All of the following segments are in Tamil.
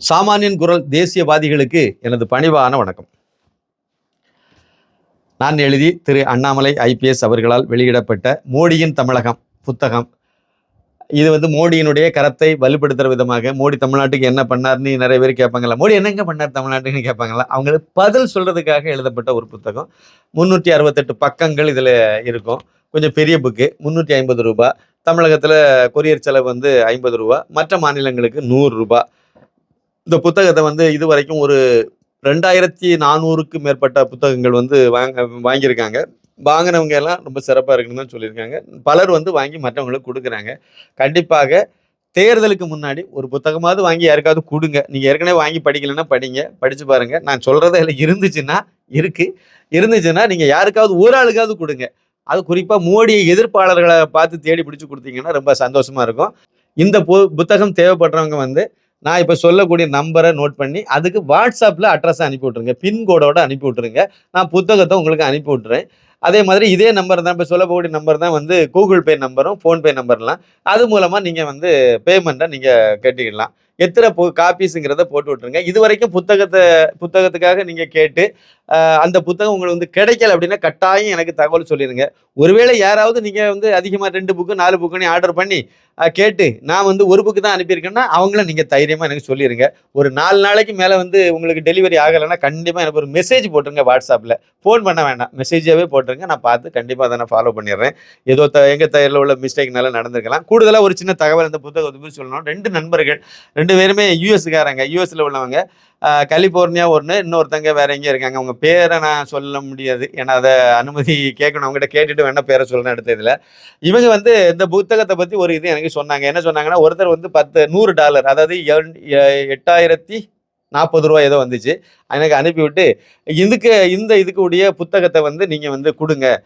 சாமானியன் குரல் தேசியவாதிகளுக்கு எனது பணிவான வணக்கம். நான் எழுதி திரு அண்ணாமலை ஐபிஎஸ் அவர்களால் வெளியிடப்பட்ட மோடியின் தமிழகம் புத்தகம். இது வந்து மோடியினுடைய கரத்தை வலுப்படுத்துகிற விதமாக மோடி தமிழ்நாட்டுக்கு என்ன பண்ணார்னு நிறைய பேர் கேட்பாங்களா மோடி என்னங்க பண்ணார் தமிழ்நாட்டுக்குன்னு கேட்பாங்களா அவங்களுக்கு பதில் சொல்கிறதுக்காக எழுதப்பட்ட ஒரு புத்தகம். முந்நூற்றி அறுபத்தெட்டு பக்கங்கள் இதில் இருக்கும். கொஞ்சம் பெரிய புக்கு முந்நூற்றி ஐம்பது ரூபா தமிழகத்தில் கொரியர் செலவு வந்து ஐம்பது ரூபா மற்ற மாநிலங்களுக்கு நூறுரூபா இந்த புத்தகத்தை வந்து இது வரைக்கும் ஒரு ரெண்டாயிரத்தி நானூறுக்கு மேற்பட்ட புத்தகங்கள் வந்து வாங்க வாங்கியிருக்காங்க. வாங்கினவங்க எல்லாம் ரொம்ப சிறப்பாக இருக்குன்னு தான் சொல்லியிருக்காங்க. பலர் வந்து வாங்கி மற்றவங்களுக்கு கொடுக்குறாங்க. கண்டிப்பாக தேர்தலுக்கு முன்னாடி ஒரு புத்தகமாவது வாங்கி யாருக்காவது கொடுங்க. நீங்கள் ஏற்கனவே வாங்கி படிக்கலைன்னா படிங்க படித்து பாருங்கள் நான் சொல்கிறத இல்லை இருந்துச்சுன்னா இருக்குது இருந்துச்சுன்னா நீங்கள் யாருக்காவது ஒரு ஆளுக்காவது கொடுங்க. அது குறிப்பாக மோடி எதிர்ப்பாளர்களை பார்த்து தேடி பிடிச்சி கொடுத்தீங்கன்னா ரொம்ப சந்தோஷமாக இருக்கும். இந்த பு புத்தகம் தேவைப்படுறவங்க வந்து நான் இப்போ சொல்லக்கூடிய நம்பரை நோட் பண்ணி அதுக்கு வாட்ஸ்அப்பில் அட்ரஸை அனுப்பி விட்ருங்க பின்கோடோட அனுப்பி விட்ருங்க நான் புத்தகத்தை உங்களுக்கு அனுப்பி விட்றேன் அதே மாதிரி இதே நம்பர் தான் இப்போ சொல்லக்கூடிய நம்பர் தான் வந்து கூகுள் பே நம்பரும் ஃபோன்பே நம்பர்லாம் அது மூலமாக நீங்கள் வந்து பேமெண்ட்டை நீங்கள் கட்டிக்கலாம் எத்தனை பு காப்பீஸுங்கிறத போட்டு விட்ருங்க இது வரைக்கும் புத்தகத்தை புத்தகத்துக்காக நீங்கள் கேட்டு அந்த புத்தகம் உங்களுக்கு வந்து கிடைக்கல அப்படின்னா கட்டாயம் எனக்கு தகவல் சொல்லிடுங்க ஒருவேளை யாராவது நீங்கள் வந்து அதிகமாக ரெண்டு புக்கு நாலு புக்குன்னு ஆர்டர் பண்ணி கேட்டு நான் வந்து ஒரு புக்கு தான் அனுப்பியிருக்கேன்னா அவங்கள நீங்கள் தைரியமாக எனக்கு சொல்லிடுங்க ஒரு நாலு நாளைக்கு மேலே வந்து உங்களுக்கு டெலிவரி ஆகலைன்னா கண்டிப்பாக எனக்கு ஒரு மெசேஜ் போட்டுருங்க வாட்ஸ்அப்பில் ஃபோன் பண்ண வேண்டாம். மெசேஜாகவே போட்டுருங்க. நான் பார்த்து கண்டிப்பாக அதை நான் ஃபாலோ பண்ணிடுறேன். ஏதோ த எங்கள் தையலில் உள்ள மிஸ்டேக்னால நடந்திருக்கலாம். கூடுதலாக ஒரு சின்ன தகவல் இந்த புத்தகத்தை சொல்லணும் ரெண்டு நண்பர்கள் ரெண்டு பேருமே யூஎஸ்காரங்க யூஎஸ்ல உள்ளவங்க. கலிபோர்னியா கலிஃபோர்னியா ஒன்று இன்னொருத்தங்க வேற எங்கேயும் இருக்காங்க. அவங்க பேரை நான் சொல்ல முடியாது. ஏன்னா அதை அனுமதி கேட்கணும். அவங்ககிட்ட கேட்டுட்டு வேணா பேரை சொல்லணும் அடுத்த இதில். இவங்க வந்து இந்த புத்தகத்தை பற்றி ஒரு இது எனக்கு சொன்னாங்க. என்ன சொன்னாங்கன்னா ஒருத்தர் வந்து பத்து நூறு டாலர் அதாவது எண்- எட்டாயிரத்தி நாற்பது ரூபா ஏதோ வந்துச்சு. எனக்கு அனுப்பிவிட்டு இதுக்கு இந்த இதுக்கு உடைய புத்தகத்தை வந்து நீங்கள் வந்து கொடுங்க.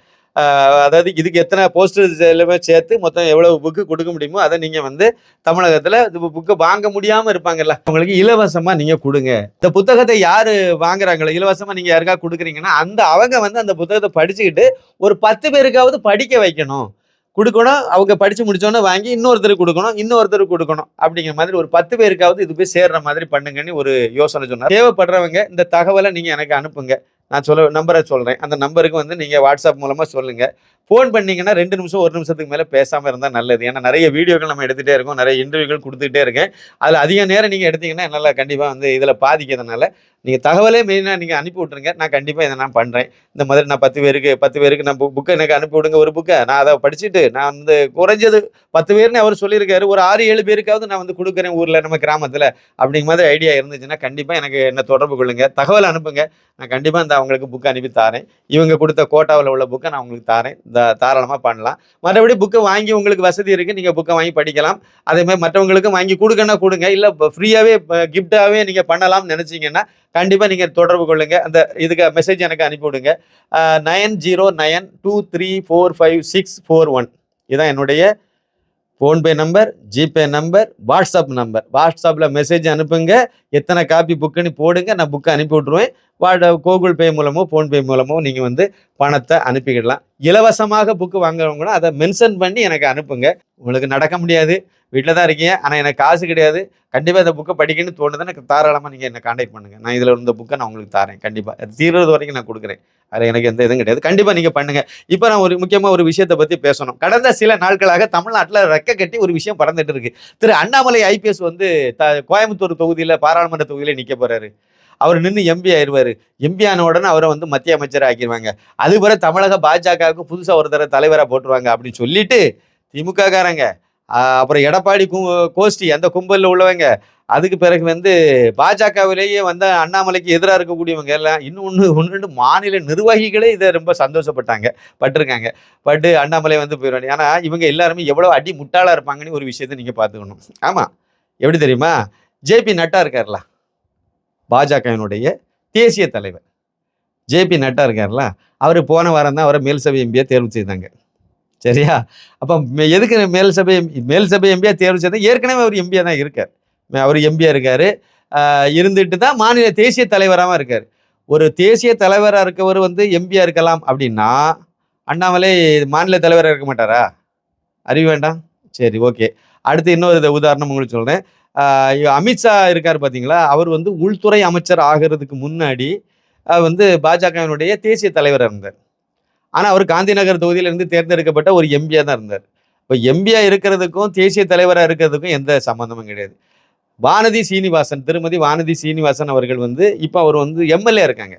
அதாவது இதுக்கு எத்தனை போஸ்டர்ஸ் எல்லாமே சேர்த்து மொத்தம் எவ்வளவு புக்கு கொடுக்க முடியுமோ அதை நீங்கள் வந்து தமிழகத்தில் இந்த புக்கை வாங்க முடியாமல் இருப்பாங்கல்ல. அவங்களுக்கு இலவசமாக நீங்கள் கொடுங்க. இந்த புத்தகத்தை யார் வாங்குறாங்களோ இலவசமாக நீங்கள் யாருக்கா கொடுக்குறீங்கன்னா அந்த அவங்க வந்து அந்த புத்தகத்தை படிச்சுக்கிட்டு ஒரு பத்து பேருக்காவது படிக்க வைக்கணும். கொடுக்கணும் அவங்க படித்து முடிச்சோன்னே வாங்கி இன்னொருத்தருக்கு கொடுக்கணும் இன்னொருத்தருக்கு கொடுக்கணும் அப்படிங்கிற மாதிரி ஒரு பத்து பேருக்காவது இது போய் சேர்ற மாதிரி பண்ணுங்கன்னு ஒரு யோசனை சொன்னார். தேவைப்படுறவங்க இந்த தகவலை நீங்கள் எனக்கு அனுப்புங்க. நான் சொல்ல நம்பரை சொல்கிறேன் அந்த நம்பருக்கு வந்து நீங்கள் வாட்ஸ்அப் மூலமாக சொல்லுங்கள் ஃபோன் பண்ணிங்கன்னா ரெண்டு நிமிஷம் ஒரு நிமிஷத்துக்கு மேலே பேசாமல் இருந்தால் நல்லது. ஏன்னா நிறைய வீடியோக்கள் நம்ம எடுத்துகிட்டே இருக்கோம். நிறைய இன்டர்வியூக்கள் கொடுத்துக்கிட்டே இருக்கேன். அதில் அதிக நேரம் நீங்கள் எடுத்தீங்கன்னா என்னால் கண்டிப்பாக வந்து இதில் பாதிக்கிறதுனால நீங்கள் தகவலே மெயினாக நீங்கள் அனுப்பி விட்ருங்க நான் கண்டிப்பாக இதை நான் பண்ணுறேன் இந்த மாதிரி நான் பத்து பேருக்கு பத்து பேருக்கு நான் புக் புக்கை எனக்கு அனுப்பி விடுங்க. ஒரு புக்கை நான் அதை படிச்சுட்டு நான் வந்து குறைஞ்சது பத்து பேர்னு அவர் சொல்லியிருக்காரு. ஒரு ஆறு ஏழு பேருக்காவது நான் வந்து கொடுக்குறேன் ஊரில் நம்ம கிராமத்தில் அப்படிங்கிற மாதிரி ஐடியா இருந்துச்சுன்னா கண்டிப்பாக எனக்கு என்ன தொடர்பு கொள்ளுங்க. தகவல் அனுப்புங்க. நான் கண்டிப்பாக இந்த அவங்களுக்கு புக் அனுப்பி தாரேன். இவங்க கொடுத்த கோட்டாவில் உள்ள புக்கை நான் உங்களுக்கு தாரேன். இந்த தாராளமாக பண்ணலாம். மற்றபடி புக்கை வாங்கி உங்களுக்கு வசதி இருக்குது நீங்கள் புக்கை வாங்கி படிக்கலாம். அதேமாதிரி மற்றவங்களுக்கும் வாங்கி கொடுக்கன்னா கொடுங்க. இல்லை ஃப்ரீயாகவே கிஃப்டாகவே நீங்கள் பண்ணலாம்னு நினச்சிங்கன்னா கண்டிப்பாக நீங்கள் தொடர்பு கொள்ளுங்கள் அந்த இதுக்கு மெசேஜ் எனக்கு அனுப்பிவிடுங்க. Nine zero nine two three four five six four one. இதுதான் என்னுடைய PhonePe number GPay number WhatsApp number வாட்ஸ்அப்பில் மெசேஜ் அனுப்புங்க. எத்தனை காப்பி புக்குன்னு போடுங்க. நான் புக்கை அனுப்பி விட்ருவேன் வாட கூகுள் பே மூலமோ ஃபோன்பே மூலமோ நீங்கள் வந்து பணத்தை அனுப்பிக்கிடலாம். இலவசமாக புக்கு வாங்குறவங்க கூட அதை மென்ஷன் பண்ணி எனக்கு அனுப்புங்க. உங்களுக்கு நடக்க முடியாது. வீட்டில் தான் இருக்கீங்க. ஆனால் எனக்கு காசு கிடையாது. கண்டிப்பாக இந்த புக்கை படிக்கணும்னு தோணுதுன்னா எனக்கு தாராளமாக நீங்கள் என்னை காண்டாக்ட் பண்ணுங்கள் நான் இதில் இருந்த புக்கை நான் உங்களுக்கு தரேன். கண்டிப்பாக அது தீர்றது வரைக்கும் நான் கொடுக்குறேன். அதில் எனக்கு எந்த இதுவும் கிடையாது. கண்டிப்பாக நீங்கள் பண்ணுங்கள் இப்போ நான் ஒரு முக்கியமாக ஒரு விஷயத்தை பற்றி பேசணும். கடந்த சில நாட்களாக தமிழ்நாட்டில் ரெக்க கட்டி ஒரு விஷயம் பறந்துட்டு இருக்கு. திரு அண்ணாமலை ஐபிஎஸ் வந்து த கோயம்புத்தூர் தொகுதியில் பாராளுமன்ற தொகுதியில் நிற்க போகிறாரு அவர் நின்று எம்பி ஆயிடுவார் எம்பி ஆன உடனே அவரை வந்து மத்திய அமைச்சர் ஆக்கிடுவாங்க அது தமிழக பாஜகவுக்கு புதுசாக ஒரு தடவை தலைவராக போட்டுருவாங்க அப்படின்னு சொல்லிட்டு திமுக காரங்க அப்புறம் எடப்பாடி கு கோஷ்டி அந்த கும்பலில் உள்ளவங்க. அதுக்கு பிறகு வந்து பாஜகவிலேயே வந்து அண்ணாமலைக்கு எதிராக இருக்கக்கூடியவங்க எல்லாம் இன்னும் ஒன்று ரெண்டு மாநில நிர்வாகிகளே இதை ரொம்ப சந்தோஷப்பட்டாங்க பட்டிருக்காங்க. பட்டு அண்ணாமலை வந்து போயிடுவாங்க ஏன்னா இவங்க எல்லாருமே எவ்வளோ அடி முட்டாளாக இருப்பாங்கன்னு ஒரு விஷயத்தை நீங்கள் பார்த்துக்கணும். ஆமாம் எப்படி தெரியுமா? ஜேபி நட்டா இருக்கார்ல? பாஜகவினுடைய தேசிய தலைவர். ஜேபி நட்டா இருக்கார்ல? அவர் போன வாரம் தான் அவரை மேல் சபை எம்பியாக தேர்வு செய்தாங்க. சரியா? அப்போ எதுக்கு மேல் சபை மேல் சபை எம்பியாக தேர்வு செய்தால் ஏற்கனவே அவர் எம்பியாக தான் இருக்கார். அவர் எம்பியாக இருக்கார். இருந்துட்டு தான் மாநில தேசிய தலைவராகவும் இருக்கார். ஒரு தேசிய தலைவராக இருக்கவர் வந்து எம்பியாக இருக்கலாம் அப்படின்னா அண்ணாமலை மாநில தலைவராக இருக்க மாட்டாரா? அறிவு வேண்டாம்? சரி ஓகே. அடுத்து இன்னொரு உதாரணம் உங்களுக்கு சொல்கிறேன் அமித்ஷா இருக்கார் பார்த்தீங்களா அவர் வந்து உள்துறை அமைச்சர் ஆகிறதுக்கு முன்னாடி வந்து பாஜகவினுடைய தேசிய தலைவராக இருந்தார். ஆனால் அவர் காந்திநகர் தொகுதியிலிருந்து தேர்ந்தெடுக்கப்பட்ட ஒரு எம்பியா தான் இருந்தார். இப்போ எம்பியா இருக்கிறதுக்கும் தேசிய தலைவராக இருக்கிறதுக்கும் எந்த சம்மந்தமும் கிடையாது. வானதி சீனிவாசன் திருமதி வானதி சீனிவாசன் அவர்கள் வந்து இப்போ அவர் வந்து எம்எல்ஏ இருக்காங்க.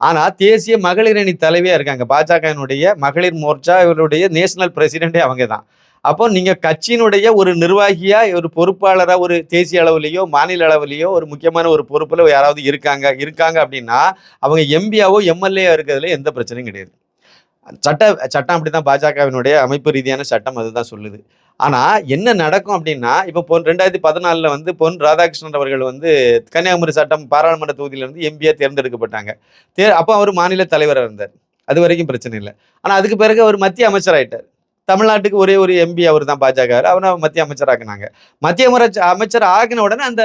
ஆனால் தேசிய மகளிர் அணி தலைவியாக இருக்காங்க. பாஜகவினுடைய மகளிர் மோர்ச்சா இவருடைய நேஷனல் பிரசிடென்டே அவங்க தான். அப்போ நீங்கள் கட்சியினுடைய ஒரு நிர்வாகியாக ஒரு பொறுப்பாளராக ஒரு தேசிய அளவுலேயோ மாநில அளவுலேயோ ஒரு முக்கியமான ஒரு பொறுப்பில் யாராவது இருக்காங்க இருக்காங்க அப்படின்னா அவங்க எம்பியாவோ எம்எல்ஏ இருக்கிறதுல எந்த பிரச்சனையும் கிடையாது. சட்ட சட்டம் அப்படிதான் பாஜகவினுடைய அமைப்பு ரீதியான சட்டம் அதுதான் சொல்லுது. ஆனால் என்ன நடக்கும் அப்படின்னா இப்போ பொன் ரெண்டாயிரத்தி பதினாலில் வந்து பொன் ராதாகிருஷ்ணன் அவர்கள் வந்து கன்னியாகுமரி சட்டம் பாராளுமன்ற தொகுதியில எம்பியாக தேர்ந்தெடுக்கப்பட்டாங்க. தே அப்போ அவர் மாநில தலைவராக இருந்தார். அது வரைக்கும் பிரச்சனை இல்லை. ஆனால் அதுக்கு பிறகு அவர் மத்திய அமைச்சர் ஆயிட்டார் தமிழ்நாட்டுக்கு ஒரே ஒரு எம்பி அவர் தான் பாஜக. அவனை மத்திய அமைச்சர் மத்திய அமைச்சர் அமைச்சர் ஆகின உடனே அந்த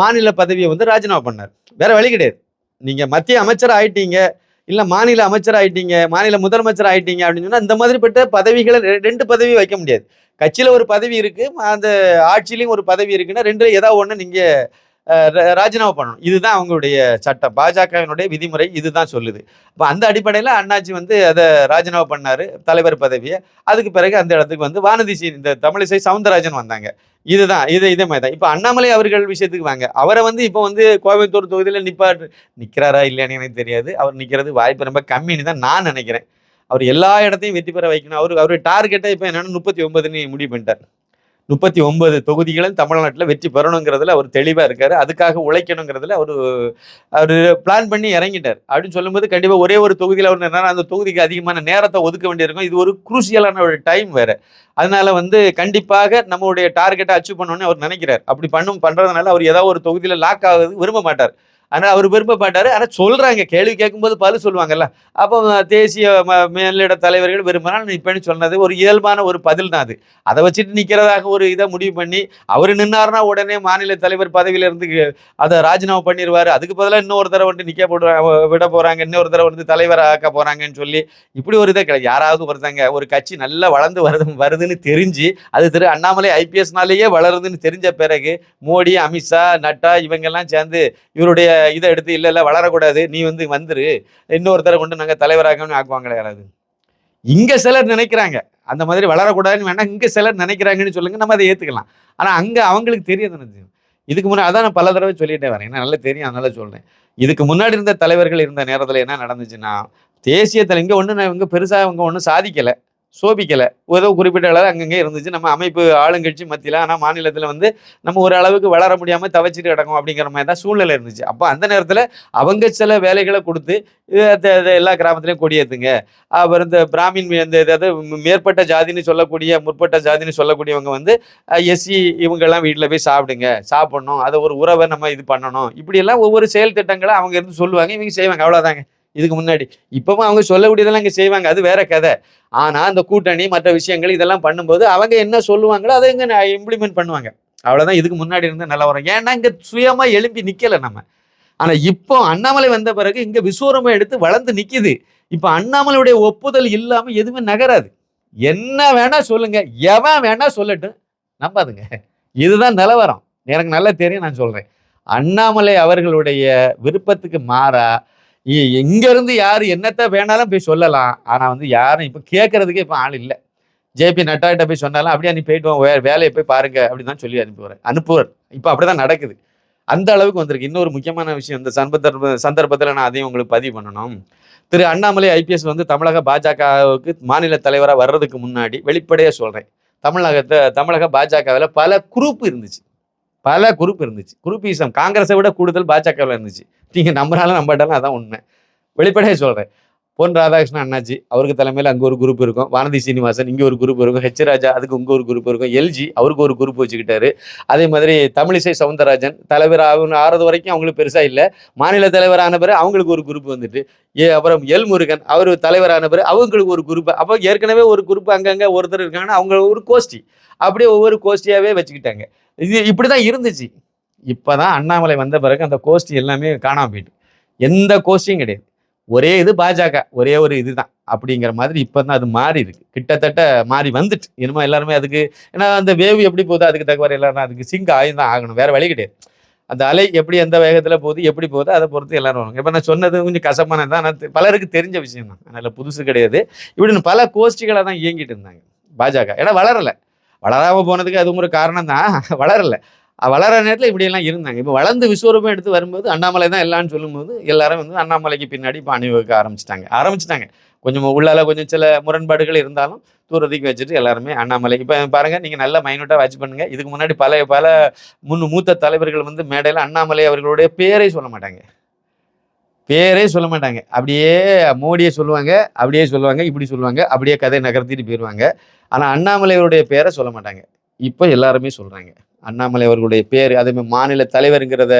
மாநில பதவியை வந்து ராஜினாமா பண்ணார். வேற வழி கிடையாது. நீங்கள் மத்திய அமைச்சர் ஆயிட்டீங்க. இல்ல மாநில அமைச்சர் ஆயிட்டீங்க மாநில முதலமைச்சர் ஆயிட்டீங்க அப்படின்னு சொன்னா இந்த மாதிரிப்பட்ட பதவிகளை ரெ- ரெண்டு பதவி வைக்க முடியாது. கட்சியில ஒரு பதவி இருக்கு அந்த ஆட்சியிலையும் ஒரு பதவி இருக்குன்னா ரெண்டு ஏதாவது ஒண்ணு நீங்க ராஜினாமா பண்ணணும். இதுதான் அவங்களுடைய சட்டம். பாஜகவினுடைய விதிமுறை இதுதான் சொல்லுது. அப்போ அந்த அடிப்படையில் அண்ணாச்சி வந்து அதை ராஜினாமா பண்ணாரு தலைவர் பதவியை. அதுக்கு பிறகு அந்த இடத்துக்கு வந்து வானதி இந்த தமிழிசை சவுந்தரராஜன் வந்தாங்க. இதுதான் இது இதே மாதிரி தான் இப்போ அண்ணாமலை அவர்கள் விஷயத்துக்கு வாங்க. அவரை வந்து இப்போ வந்து கோயம்புத்தூர் தொகுதியில் நிப்பாட்டு நிற்கிறாரா இல்லையானு எனக்கு தெரியாது. அவர் நிற்கிறது வாய்ப்பு ரொம்ப கம்மின்னு தான் நான் நினைக்கிறேன். அவர் எல்லா இடத்தையும் வெற்றி பெற வைக்கணும். அவர் அவர் டார்கெட்டை இப்போ என்னென்னு முப்பத்தி ஒன்பதுன்னு முடிவு பண்ணிட்டார். முப்பத்தி ஒன்பது தொகுதிகளும் தமிழ்நாட்டில் வெற்றி பெறணுங்கிறதுல அவர் தெளிவாக இருக்கார். அதுக்காக உழைக்கணுங்கிறதுல அவர் அவர் பிளான் பண்ணி இறங்கிட்டார். அப்படின்னு சொல்லும்போது கண்டிப்பாக ஒரே ஒரு தொகுதியில் அவர் என்னன்னா அந்த தொகுதிக்கு அதிகமான நேரத்தை ஒதுக்க வேண்டியிருக்கும். இது ஒரு குரூசியலான ஒரு டைம் வேறு. அதனால வந்து கண்டிப்பாக நம்மளுடைய டார்கெட்டை அச்சீவ் பண்ணணும்னு அவர் நினைக்கிறார். அப்படி பண்ணும் பண்ணுறதுனால அவர் ஏதாவது ஒரு தொகுதியில் லாக் ஆகுது விரும்ப மாட்டார். ஆனால் அவர் விரும்பப்பட்டார் ஆனால் சொல்கிறாங்க கேள்வி கேட்கும்போது பதில் சொல்லுவாங்கல்ல. அப்போ தேசிய ம- மேலிட தலைவர்கள் விரும்பினால் இப்போன்னு சொன்னது ஒரு இயல்பான ஒரு பதில் தான் அது. அதை வச்சுட்டு நிற்கிறதாக ஒரு இதை முடிவு பண்ணி அவர் நின்னார்னா உடனே மாநில தலைவர் பதவியிலேருந்து அதை ராஜினாமா பண்ணிடுவார் அதுக்கு பதிலாக இன்னொரு தடவை வந்து நிற்க போடுறாங்க விட போகிறாங்க இன்னொரு தடவை வந்து தலைவர் ஆக்க போகிறாங்கன்னு சொல்லி இப்படி ஒரு இதை கிடையாது. யாராவது ஒருத்தங்க ஒரு கட்சி நல்லா வளர்ந்து வருது வருதுன்னு தெரிஞ்சு அது திரு அண்ணாமலை ஐபிஎஸ்னாலேயே வளருதுன்னு தெரிஞ்ச பிறகு மோடி அமித்ஷா நட்டா இவங்கெல்லாம் சேர்ந்து இவருடைய இதை எடுத்து இல்லை இல்லை வளரக்கூடாது. நீ வந்து வந்துரு. இன்னொருத்தரை கொண்டு நாங்கள் தலைவராகணும்னு ஆக்குவாங்களே யாராவது? இங்க சிலர் நினைக்கிறாங்க. அந்த மாதிரி வளரக்கூடாதுன்னு வேணால் இங்க சிலர் நினைக்கிறாங்கன்னு சொல்லுங்க. நம்ம அதை ஏத்துக்கலாம். ஆனா அங்க அவங்களுக்கு தெரியாது எனக்கு. இதுக்கு முன்னாடி அதான் நான் பல தடவை சொல்லிட்டே வரேன். ஏன்னா நல்லா தெரியும். அதனால சொல்றேன். இதுக்கு முன்னாடி இருந்த தலைவர்கள் இருந்த நேரத்துல என்ன நடந்துச்சுன்னா தேசியத்தில் இங்க நான் இவங்க பெருசாக இவங்க ஒன்றும் சாதிக்கலை. சோபிக்கலை. ஏதோ குறிப்பிட்ட அளவு அங்கங்கே இருந்துச்சு. நம்ம அமைப்பு ஆளுங்கட்சி மத்தியில் ஆனால் மாநிலத்தில் வந்து நம்ம ஒரு அளவுக்கு வளர முடியாமல் தவச்சிட்டு கிடக்கும் அப்படிங்கிற மாதிரி தான் சூழ்நிலை இருந்துச்சு. அப்போ அந்த நேரத்தில் அவங்க சில வேலைகளை கொடுத்து எல்லா கிராமத்துலேயும் கொடியேற்றுங்க அப்புறம் இந்த பிராமின் இந்த அதாவது மேற்பட்ட ஜாதின்னு சொல்லக்கூடிய முற்பட்ட ஜாதின்னு சொல்லக்கூடியவங்க வந்து எஸ்சி இவங்கெல்லாம் வீட்டில் போய் சாப்பிடுங்க சாப்பிடணும். அதை ஒரு உறவை நம்ம இது பண்ணணும். இப்படியெல்லாம் ஒவ்வொரு செயல் திட்டங்களை அவங்க இருந்து சொல்லுவாங்க இவங்க செய்வாங்க. அவ்வளோதாங்க இதுக்கு முன்னாடி. இப்பவும் அவங்க சொல்லக்கூடியதெல்லாம் இங்கே செய்வாங்க. அது வேற கதை. ஆனால் அந்த கூட்டணி மற்ற விஷயங்கள் இதெல்லாம் பண்ணும்போது அவங்க என்ன சொல்லுவாங்களோ அதை இங்கே இம்ப்ளிமெண்ட் பண்ணுவாங்க. அவ்வளோதான் இதுக்கு முன்னாடி இருந்த நிலவரம் ஏன்னா இங்கே சுயமாக எழும்பி நிற்கலை நம்ம. ஆனால் இப்போ அண்ணாமலை வந்த பிறகு இங்கே விஸ்வரமாக எடுத்து வளர்ந்து நிற்கிது இப்போ அண்ணாமலையுடைய ஒப்புதல் இல்லாமல் எதுவுமே நகராது. என்ன வேணா சொல்லுங்க. எவன் வேணா சொல்லட்டும். நம்பாதுங்க. இதுதான் நிலவரம் எனக்கு நல்லா தெரியும் நான் சொல்றேன். அண்ணாமலை அவர்களுடைய விருப்பத்துக்கு மாறா இங்கேருந்து யார் என்னத்தை என்னத்த வேணாலும் போய் சொல்லலாம். ஆனால் வந்து யாரும் இப்போ கேட்கறதுக்கே இப்போ ஆள் இல்லை. ஜேபி நட்டாட்ட போய் சொன்னாலும் அப்படியே நீ போயிட்டு வே வேலையை போய் பாருங்க அப்படின்னு தான் சொல்லி அனுப்புவார். அனுப்புவார். இப்போ அப்படி தான் நடக்குது. அந்த அளவுக்கு வந்திருக்கு. இன்னொரு முக்கியமான விஷயம் இந்த சந்தர்ப்ப சந்தர்ப்பத்தில் நான் அதையும் உங்களுக்கு பதிவு பண்ணணும். திரு அண்ணாமலை ஐபிஎஸ் வந்து தமிழக பாஜகவுக்கு மாநில தலைவராக வர்றதுக்கு முன்னாடி வெளிப்படையாக சொல்கிறேன் தமிழகத்தை தமிழக பாஜகவில் பல குரூப் இருந்துச்சு. பல குரூப் இருந்துச்சு. குரூப்பிசம் காங்கிரஸை விட கூடுதல் பாஜகவில் இருந்துச்சு. நீங்கள் நம்புறாலும் நம்பட்டாலும் அதான் உண்மை. வெளிப்படையாக சொல்கிறேன் பொன் ராதாகிருஷ்ணன் அண்ணாச்சி அவருக்கு தலைமையில் அங்கே ஒரு குரூப் இருக்கும். வானதி சீனிவாசன் இங்கே ஒரு குரூப் இருக்கும். ஹெச் ராஜா அதுக்கு இங்கே ஒரு குரூப் இருக்கும். எல்ஜி அவருக்கு ஒரு குரூப் வச்சுக்கிட்டாரு. அதே மாதிரி தமிழிசை சவுந்தரராஜன் தலைவர் அவங்க ஆறது வரைக்கும் அவங்களுக்கு பெருசாக இல்லை. மாநில தலைவரான பிறகு அவங்களுக்கு ஒரு குரூப் வந்துட்டு ஏ அப்புறம் எல் முருகன் அவர் தலைவரான பிறகு அவங்களுக்கு ஒரு குரூப் அப்போ ஏற்கனவே ஒரு குரூப் அங்கங்கே ஒருத்தர் இருக்காங்கன்னா அவங்க ஒரு கோஷ்டி. அப்படியே ஒவ்வொரு கோஷ்டியாகவே வச்சுக்கிட்டாங்க. இது இப்படி தான் இருந்துச்சு. இப்போ தான் அண்ணாமலை வந்த பிறகு அந்த கோஷ்டி எல்லாமே காணாமல் போயிட்டு. எந்த கோஷ்டியும் கிடையாது. ஒரே இது பாஜக ஒரே ஒரு இதுதான். அப்படிங்கிற மாதிரி இப்போ தான் அது மாறி இருக்கு. கிட்டத்தட்ட மாறி வந்துட்டு. இனிமேல் எல்லாருமே அதுக்கு ஏன்னா அந்த வேவ் எப்படி போகுது அதுக்கு தகவல் எல்லாரும் அதுக்கு சிங்க் ஆகி தான் ஆகணும். வேற வழி கிடையாது. அந்த அலை எப்படி எந்த வேகத்தில் போகுது எப்படி போகுது அதை பொறுத்து எல்லாரும் வருவாங்க. இப்போ நான் சொன்னது கொஞ்சம் கசப்பான தான். ஆனால் பலருக்கு தெரிஞ்ச விஷயம் தான். அதனால் புதுசு கிடையாது. இப்படின்னு பல கோஷ்டிகளாக தான் இயங்கிட்டு இருந்தாங்க பாஜக. ஏன்னா வளரலை. வளராமல் போனதுக்கு அதுவும் ஒரு காரணம் தான் வளரலை. வளர நேரத்தில் இப்படியெல்லாம் இருந்தாங்க. இப்போ வளர்ந்து விஸ்வரூபம் எடுத்து வரும்போது அண்ணாமலை தான் எல்லாம்னு சொல்லும்போது எல்லாரும் வந்து அண்ணாமலைக்கு பின்னாடி இப்போ அணிவகுக்க ஆரம்பிச்சிட்டாங்க. ஆரம்பிச்சிட்டாங்க. கொஞ்சம் உள்ளால கொஞ்சம் சில முரண்பாடுகள் இருந்தாலும் தூரத்துக்கு வச்சுட்டு எல்லாருமே அண்ணாமலை. இப்போ பாருங்க நீங்கள் நல்ல மைனூட்டாக வாட்ச் பண்ணுங்க. இதுக்கு முன்னாடி பல பல முன் மூத்த தலைவர்கள் வந்து மேடையில் அண்ணாமலை அவர்களுடைய பேரை சொல்ல மாட்டாங்க. பேரே சொல்ல மாட்டாங்க. அப்படியே மோடியை சொல்லுவாங்க அப்படியே சொல்லுவாங்க இப்படி சொல்லுவாங்க அப்படியே கதை நகர்த்திட்டு போயிடுவாங்க ஆனால் அண்ணாமலையவருடைய பேரை சொல்ல மாட்டாங்க. இப்போ எல்லாருமே சொல்கிறாங்க அண்ணாமலை அவர்களுடைய பேர் அதேமாதிரி மாநில தலைவருங்கிறத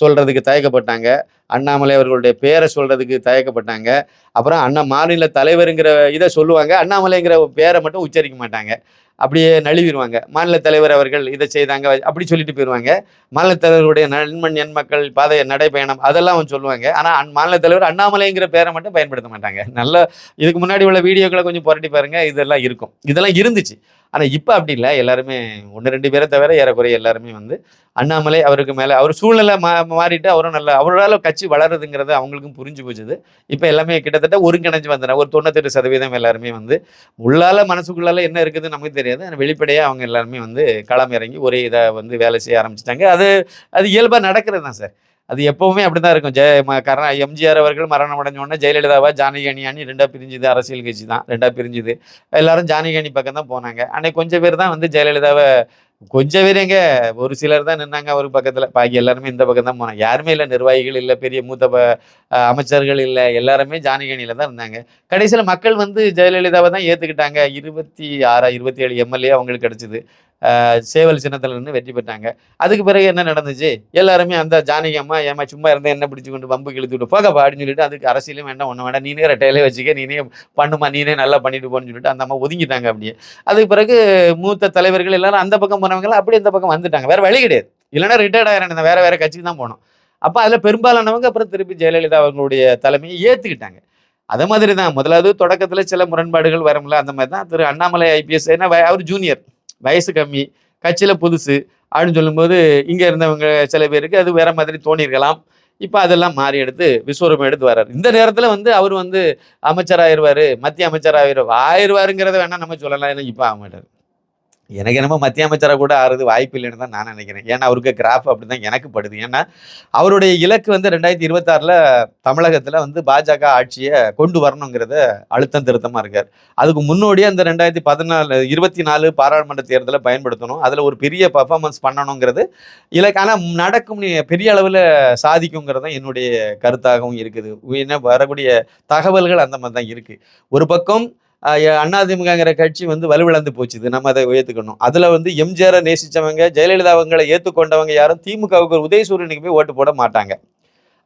சொல்றதுக்கு தயக்கப்பட்டாங்க. அண்ணாமலை அவர்களுடைய பேரை சொல்றதுக்கு தயக்கப்பட்டாங்க. அப்புறம் அண்ணா மாநில தலைவருங்கிற இதை சொல்லுவாங்க. அண்ணாமலைங்கிற பேரை மட்டும் உச்சரிக்க மாட்டாங்க. அப்படியே நழுவிடுவாங்க. மாநில தலைவர் அவர்கள் இதை செய்தாங்க அப்படி சொல்லிட்டு போயிடுவாங்க. மாநில தலைவருடைய நண்பன் எண் மக்கள் பாதை நடைபயணம் அதெல்லாம் அவங்க சொல்லுவாங்க. ஆனால் மாநில தலைவர் அண்ணாமலைங்கிற பேரை மட்டும் பயன்படுத்த மாட்டாங்க. நல்ல இதுக்கு முன்னாடி உள்ள வீடியோக்களை கொஞ்சம் புரட்டி பாருங்க. இதெல்லாம் இருக்கும். இதெல்லாம் இருந்துச்சு. ஆனால் இப்போ அப்படி இல்லை. எல்லாருமே ஒன்று ரெண்டு பேரை தவிர ஏறக்குறைய எல்லாருமே வந்து அண்ணாமலை அவருக்கு மேலே அவர் சூழ்நிலை மா மாறிட்டு அவரும் நல்லா அவரால் கட்சி வளருதுங்கிறது அவங்களுக்கும் புரிஞ்சு போச்சுது. இப்போ எல்லாமே கிட்டத்தட்ட ஒருங்கிணைஞ்சு வந்துடுறாங்க. ஒரு தொண்ணூத்தெட்டு சதவீதம் எல்லாருமே வந்து உள்ளால மனசுக்குள்ளால என்ன இருக்குதுன்னு நமக்கு தெரியாது. ஆனால் வெளிப்படையாக அவங்க எல்லாருமே வந்து களம் இறங்கி ஒரே இதை வந்து வேலை செய்ய ஆரம்பிச்சிட்டாங்க. அது அது இயல்பாக நடக்கிறது தான் சார். அது எப்பவுமே அப்படிதான் இருக்கும். ஜெய ம- எம்ஜிஆர் அவர்கள் மரணம் அடைஞ்ச உடனே ஜெயலலிதாவா ஜானகணியானி ரெண்டா பிரிஞ்சுது அரசியல் கட்சி தான் ரெண்டா பிரிஞ்சுது. எல்லாரும் ஜானகணி பக்கம் தான் போனாங்க. அன்னைக்கு கொஞ்சம் பேர் தான் வந்து ஜெயலலிதாவை கொஞ்சம் பேர் எங்க ஒரு சிலர் தான் நின்னாங்க அவருக்கு பக்கத்துல. பாக்கி எல்லாருமே இந்த பக்கம் தான் போனாங்க. யாருமே இல்லை நிர்வாகிகள் இல்லை பெரிய மூத்த ப- அமைச்சர்கள் இல்லை எல்லாருமே ஜானகணியில தான் இருந்தாங்க. கடைசியில் மக்கள் வந்து ஜெயலலிதாவை தான் ஏத்துக்கிட்டாங்க. இருபத்தி ஆறா இருபத்தி ஏழு எம்எல்ஏ அவங்களுக்கு கிடைச்சிது. சேவல் சின்னத்தில் நின்று வெற்றி பெற்றாங்க. அதுக்கு பிறகு என்ன நடந்துச்சு? எல்லாருமே அந்த ஜானகி அம்மா ஏமா சும்மா இருந்தால் என்ன பிடிச்சி கொண்டு பம்பு இழுத்து விட்டு போகப்பா அப்படின்னு சொல்லிட்டு அதுக்கு அரசியலும் வேண்டாம் ஒன்றும் வேண்டாம். நீனே ரெட்டையிலே வச்சுக்க நீனே பண்ணுமா நீனே நல்லா பண்ணிட்டு போன்னு சொல்லிட்டு அந்த அம்மா ஒதுங்கிட்டாங்க அப்படியே. அதுக்கு பிறகு மூத்த தலைவர்கள் எல்லாரும் அந்த பக்கம் போனவங்களாம் அப்படியே இந்த பக்கம் வந்துட்டாங்க. வேற வழி கிடையாது. இல்லைன்னா ரிட்டையர்ட் ஆகிறேன் வேற வேற கட்சிக்கு தான் போனோம் அப்போ அதில் பெரும்பாலானவங்க அப்புறம் திருப்பி ஜெயலலிதா அவங்களுடைய தலைமையை ஏற்றுக்கிட்டாங்க அதே மாதிரி தான். முதலாவது தொடக்கத்தில் சில முரண்பாடுகள் வரும்ல அந்த மாதிரி தான். திரு அண்ணாமலை ஐபிஎஸ் ஏன்னா அவர் ஜூனியர் வயசு கம்மி கட்சியில் புதுசு அப்படின்னு சொல்லும்போது இங்கே இருந்தவங்க சில பேருக்கு அது வேற மாதிரி தோணியிருக்கலாம். இப்போ அதெல்லாம் மாறி எடுத்து விஸ்வரூபம் எடுத்து வர்றாரு. இந்த நேரத்தில் வந்து அவர் வந்து அமைச்சராயிருவாரு மத்திய அமைச்சராயிருவார் ஆயிடுவாருங்கிறத வேணால் நம்ம சொல்லலாம் ஏன்னா இப்போ ஆக மாட்டார். எனக்கு என்னமோ மத்திய அமைச்சராக கூட ஆறுது வாய்ப்பு இல்லைன்னு தான் நான் நினைக்கிறேன். ஏன்னா அவருக்கு கிராஃப் அப்படி தான் எனக்கு படுது. ஏன்னா அவருடைய இலக்கு வந்து ரெண்டாயிரத்தி இருபத்தாறில் தமிழகத்தில் வந்து பாஜக ஆட்சியை கொண்டு வரணுங்கிறத அழுத்தம் திருத்தமாக இருக்கார். அதுக்கு முன்னோடியே அந்த ரெண்டாயிரத்தி பதினாலு இருபத்தி நாலு பாராளுமன்ற தேர்தலை பயன்படுத்தணும். அதில் ஒரு பெரிய பர்ஃபார்மன்ஸ் பண்ணணுங்கிறது இலக்கு. ஆனால் நடக்கும் பெரிய அளவில் சாதிக்குங்கிறது தான் என்னுடைய கருத்தாகவும் இருக்குது. என்ன வரக்கூடிய தகவல்கள் அந்த மாதிரி தான் இருக்குது ஒரு பக்கம் அதிமுகங்கிற கட்சி வந்து வலுவிழந்து போச்சுது. நம்ம அதை ஏற்றுக்கணும் அதில் வந்து எம்ஜிஆரை நேசிச்சவங்க ஜெயலலிதா அவங்களை ஏற்றுக்கொண்டவங்க யாரும் திமுகவுக்கு ஒரு உதயசூரியனுக்கு போய் ஓட்டு போட மாட்டாங்க.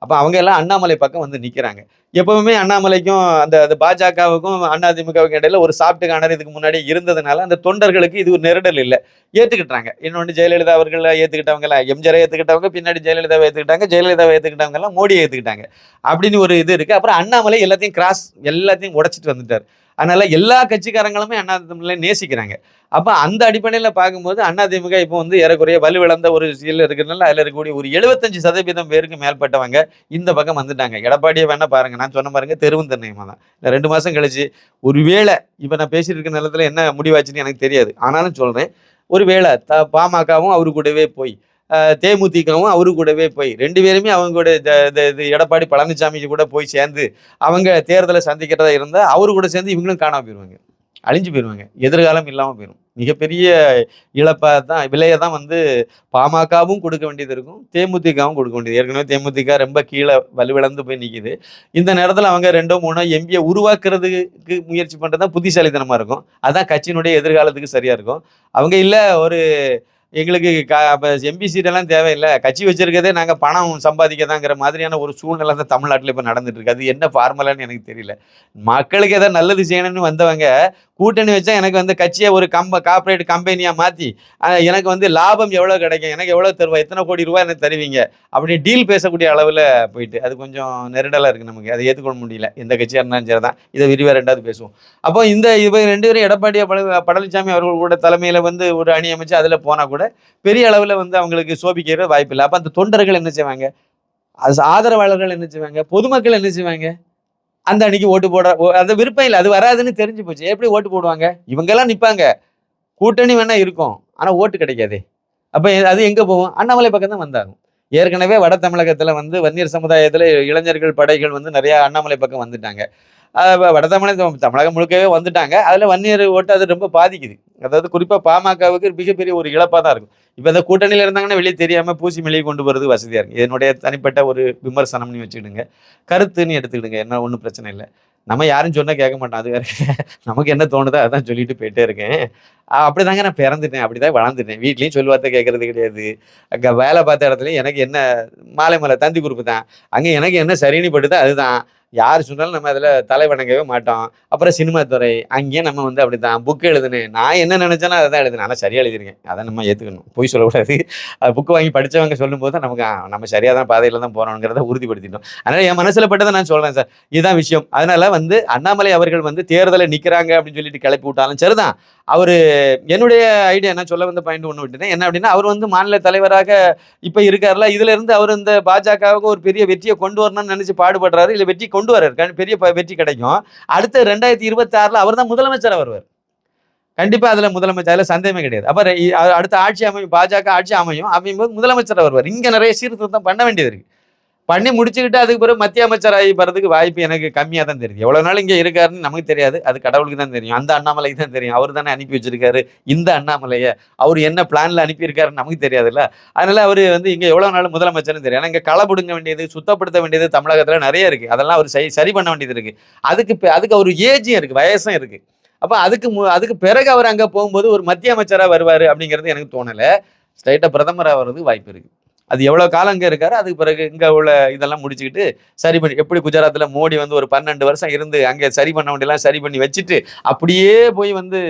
அப்போ அவங்க எல்லாம் அண்ணாமலை பக்கம் வந்து நிற்கிறாங்க எப்பவுமே அண்ணாமலைக்கும் அந்த அது பாஜகவுக்கும் அதிமுகவுக்கும் இடையில ஒரு சாப்பிட்டு காணர் இதுக்கு முன்னாடி இருந்ததுனால அந்த தொண்டர்களுக்கு இது ஒரு நெருடல் இல்லை. ஏற்றுக்கிட்டாங்க இன்னொன்று ஜெயலலிதா அவர்கள் ஏற்றுக்கிட்டவங்க எல்லாம் எம்ஜிஆரை ஏற்றுக்கிட்டவங்க பின்னாடி ஜெயலலிதாவை ஏற்றுக்கிட்டாங்க ஜெயலலிதாவை ஏற்றுக்கிட்டவங்க எல்லாம் மோடியை ஏற்றுக்கிட்டாங்க அப்படின்னு ஒரு இது இருக்குது அப்புறம் அண்ணாமலை எல்லாத்தையும் கிராஸ் எல்லாத்தையும் உடச்சிட்டு வந்துட்டார். அதனால எல்லா கட்சிக்காரங்களுமே அண்ணாதிமுக நேசிக்கிறாங்க. அப்போ அந்த அடிப்படையில் பார்க்கும்போது அதிமுக இப்போ வந்து ஏறக்குறைய வலுவிழந்த ஒரு சீலில் இருக்கிறதுனால அதில் இருக்கக்கூடிய ஒரு எழுபத்தஞ்சு சதவீதம் பேருக்கு மேற்பட்டவங்க இந்த பக்கம் வந்துட்டாங்க. எடப்பாடியை வேணா பாருங்க. நான் சொன்ன பாருங்க தெருவும் தன்னையுமா தான். இந்த ரெண்டு மாதம் கழிச்சு ஒருவேளை இப்போ நான் பேசிட்டு இருக்க நேரத்தில் என்ன முடிவாச்சுன்னு எனக்கு தெரியாது. ஆனாலும் சொல்றேன். ஒருவேளை த பாமகவும் அவரு கூடவே போய் தேமுதிகவும் அவரு கூடவே போய் ரெண்டு பேருமே அவங்க கூட இந்த- இது எடப்பாடி பழனிசாமி கூட போய் சேர்ந்து அவங்க தேர்தலை சந்திக்கிறதா இருந்தால் அவரு கூட சேர்ந்து இவங்களும் காணாம போயிடுவாங்க அழிஞ்சு போயிடுவாங்க எதிர்காலம் இல்லாமல் போயிடும் மிகப்பெரிய இழப்பாக தான் விலையை தான் வந்து பாமகவும் கொடுக்க வேண்டியது இருக்கும் தேமுதிகவும் கொடுக்க வேண்டியது. ஏற்கனவே தேமுதிக ரொம்ப கீழே வலுவிழந்து போய் நிற்கிது இந்த நேரத்தில் அவங்க ரெண்டோ மூணோ எம்பியை உருவாக்குறதுக்கு முயற்சி பண்ணுறது தான் புத்திசாலித்தனமாக இருக்கும். அதுதான் கட்சியினுடைய எதிர்காலத்துக்கு சரியாக இருக்கும். அவங்க இல்லை ஒரு எங்களுக்கு எம்பி சீட்டெல்லாம் தேவையில்லை. கட்சி வச்சுருக்கதே நாங்கள் பணம் சம்பாதிக்கதாங்கிற மாதிரியான ஒரு சூழ்நிலை தான் தமிழ்நாட்டில் இப்போ நடந்துட்டு இருக்கு. அது என்ன ஃபார்முலான்னு எனக்கு தெரியல. மக்களுக்கு எதாவது நல்லது செய்யணும்னு வந்தவங்க கூட்டணி வச்சா எனக்கு வந்து கட்சியை ஒரு கம்ப கார்பரேட் கம்பெனியாக மாற்றி எனக்கு வந்து லாபம் எவ்வளோ கிடைக்கும் எனக்கு எவ்வளோ தருவா எத்தனை கோடி ரூபாய் எனக்கு தருவீங்க அப்படி டீல் பேசக்கூடிய அளவில் போயிட்டு அது கொஞ்சம் நெருடலாக இருக்குது நமக்கு. அதை ஏற்றுக்கொள்ள முடியல. எந்த கட்சியாக இருந்தாலும் சரி தான் இதை விரிவாக ரெண்டாவது பேசுவோம். அப்போ இந்த இவங்க ரெண்டு பேரும் எடப்பாடி பழ பழனிசாமி அவர்கள் கூட தலைமையில் வந்து ஒரு அணி அமைச்சு அதில் போனால் கூட பெரிய அளவில் வந்து அவங்களுக்கு சோபிக்கிற வாய்ப்பு இல்லை. அப்போ அந்த தொண்டர்கள் என்ன செய்வாங்க? அது ஆதரவாளர்கள் என்ன செய்வாங்க? பொதுமக்கள் என்ன செய்வாங்க? அந்த அன்னைக்கு ஓட்டு போடுற ஓ- விருப்பம் இல்லை அது வராதுன்னு தெரிஞ்சு போச்சு. எப்படி ஓட்டு போடுவாங்க? இவங்கெல்லாம் நிற்பாங்க கூட்டணி வேணா இருக்கும் ஆனால் ஓட்டு கிடைக்காதே. அப்போ அது எங்கே போகும்? அண்ணாமலை பக்கம் தான் வந்தாகும். ஏற்கனவே வட தமிழகத்தில் வந்து வன்னியர் சமுதாயத்தில் இளைஞர்கள் படைகள் வந்து நிறையா அண்ணாமலை பக்கம் வந்துட்டாங்க. வ- வட தமிழக தமிழகம் முழுக்கவே வந்துட்டாங்க. அதில் வன்னியர் ஓட்டு அது ரொம்ப பாதிக்குது. அதாவது குறிப்பாக பாமகவுக்கு மிகப்பெரிய ஒரு இழப்பாக தான் இருக்கும். இப்போ இந்த கூட்டணியில் இருந்தாங்கன்னா வெளியே தெரியாமல் பூசி மெளியை கொண்டு வரது வசதியாக இருக்குது என்னுடைய தனிப்பட்ட ஒரு விமர்சனம்னு வச்சுக்கிடுங்க. கருத்துன்னு எடுத்துக்கிடுங்க. என்ன ஒன்றும் பிரச்சனை இல்லை. நம்ம யாரும் சொன்னால் கேட்க மாட்டோம். அது வேறு. நமக்கு என்ன தோணுதோ அதான் சொல்லிட்டு போயிட்டே இருக்கேன். அப்படி தாங்க நான் பிறந்துட்டேன். அப்படி தான் வளர்ந்துட்டேன். வீட்லேயும் சொல்லுவார்த்தை கேட்கறது கிடையாது. அங்கே வேலை பார்த்த இடத்துல எனக்கு என்ன மாலை மலை தந்தி குரூப்பு தான். அங்கே எனக்கு என்ன சரின்னு அதுதான். யார் சொன்னாலும் நம்ம அதில் தலை வணங்கவே மாட்டோம். அப்புறம் சினிமா துறை அங்கேயே நம்ம வந்து அப்படி தான் புக்கு எழுதுனேன். நான் என்ன நினச்சேனோ அதை தான் எழுதுனேன். ஆனால் சரியாக எழுதிருக்கேன் அதை நம்ம ஏற்றுக்கணும் பொய் சொல்லக்கூடாது. அது புக்கு வாங்கி படித்தவங்க சொல்லும்போது தான் நமக்கு நம்ம சரியாக தான் பாதையில் தான் போகிறோங்கிறத உறுதிப்படுத்திட்டோம். அதனால் என் மனசில் பட்டதை நான் சொல்கிறேன் சார். இதுதான் விஷயம். அதனால் வந்து அண்ணாமலை அவர்கள் வந்து தேர்தலில் நிற்கிறாங்க அப்படின்னு சொல்லிட்டு கிளப்பி விட்டாலும் சரிதான். அவர் என்னுடைய ஐடியா என்ன சொல்ல வந்த பாயிண்ட் ஒன்று விட்டுட்டேன். என்ன அப்படின்னா அவர் வந்து மாநில தலைவராக இப்போ இருக்கார்ல இதுலேருந்து அவர் இந்த பாஜகவுக்கு ஒரு பெரிய வெற்றியை கொண்டு வரணும்னு நினச்சி பாடுபடுறாரு. இல்லை வெற்றி கொண்டு கொண்டு கண்- பெரிய வெற்றி கிடைக்கும். அடுத்த ரெண்டாயிரத்தி இருபத்தி ஆறில் அவர் தான் முதலமைச்சராக வருவார். கண்டிப்பாக அதில் முதலமைச்சர் அதில் சந்தேகமே கிடையாது. அப்போ அடுத்த ஆட்சி அமையும் பாஜக ஆட்சி அமையும் அப்படிங்கும்போது முதலமைச்சராக வருவார். இங்கே நிறைய சீர்திருத்தம் பண்ண வேண்டியது இருக்குது பண்ணி முடிச்சுக்கிட்டு அதுக்கு பிறகு மத்திய அமைச்சராகி போறதுக்கு வாய்ப்பு எனக்கு கம்மியாக தான் தெரியும் எவ்வளோ நாள் இங்கே இருக்காருன்னு நமக்கு தெரியாது. அது கடவுளுக்கு தான் தெரியும். அந்த அண்ணாமலைக்கு தான் தெரியும். அவர் தானே அனுப்பி வச்சிருக்காரு இந்த அண்ணாமலையை. அவர் என்ன பிளானில் அனுப்பியிருக்காருன்னு நமக்கு தெரியாதுல்ல. அதனால அவர் வந்து இங்கே எவ்வளோ நாள் முதலமைச்சர்னு தெரியும். ஏன்னா இங்கே களை பிடுங்க வேண்டியது சுத்தப்படுத்த வேண்டியது தமிழகத்தில் நிறைய இருக்குது அதெல்லாம் அவர் சரி சரி பண்ண வேண்டியது இருக்குது அதுக்கு அதுக்கு அவர் ஏஜும் இருக்குது வயசும் இருக்குது அப்போ அதுக்கு மு- அதுக்கு பிறகு அவர் அங்கே போகும்போது ஒரு மத்திய அமைச்சராக வருவார் அப்படிங்கிறது எனக்கு தோணலை. ஸ்ட்ரைட்டா பிரதமராக வர்றதுக்கு வாய்ப்பு இருக்குது அது எவ்வளவு காலம் இங்கே இருக்காரு அதுக்கு பிறகு இங்க உள்ள இதெல்லாம் முடிச்சுக்கிட்டு சரி பண்ணி எப்படி குஜராத்ல மோடி வந்து ஒரு பன்னெண்டு வருஷம் இருந்து அங்க சரி பண்ண வேண்டியெல்லாம் சரி பண்ணி வச்சுட்டு அப்படியே போய் வந்து